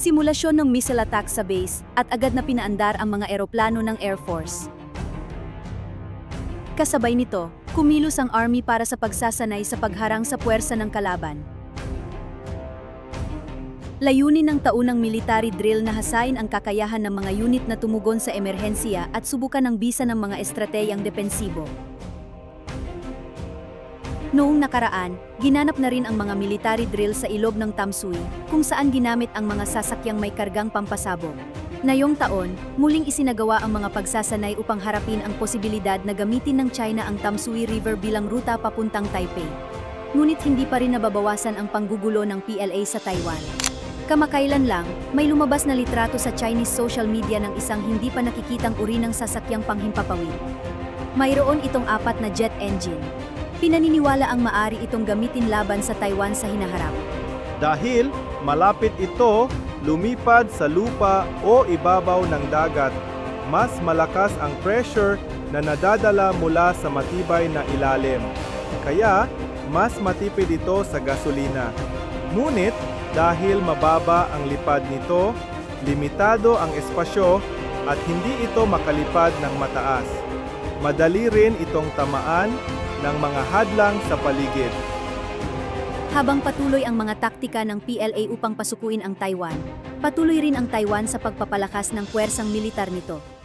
simulasyon ng missile attack sa base at agad na pinaandar ang mga eroplano ng Air Force. Kasabay nito, kumilos ang Army para sa pagsasanay sa pagharang sa puwersa ng kalaban. Layunin ng taunang military drill na hasain ang kakayahan ng mga unit na tumugon sa emerhensiya at subukan ang bisa ng mga estrateyang depensibo. Noong nakaraan, ginanap na rin ang mga military drill sa ilog ng Tamsui, kung saan ginamit ang mga sasakyang may kargang pampasabog. Ngayong taon, muling isinagawa ang mga pagsasanay upang harapin ang posibilidad na gamitin ng China ang Tamsui River bilang ruta papuntang Taipei. Ngunit hindi pa rin nababawasan ang panggugulo ng PLA sa Taiwan. Kamakailan lang, may lumabas na litrato sa Chinese social media ng isang hindi pa nakikitang uri ng sasakyang panghimpapawid. Mayroon itong apat na jet engine. Pinaniniwala ang maari itong gamitin laban sa Taiwan sa hinaharap. Dahil malapit ito lumipad sa lupa o ibabaw ng dagat, mas malakas ang pressure na nadadala mula sa matibay na ilalim. Kaya, mas matipid ito sa gasolina. Ngunit, dahil mababa ang lipad nito, limitado ang espasyo at hindi ito makalipad ng mataas. Madali rin itong tamaan ng mga hadlang sa paligid. Habang patuloy ang mga taktika ng PLA upang pasukuin ang Taiwan, patuloy rin ang Taiwan sa pagpapalakas ng puwersang militar nito.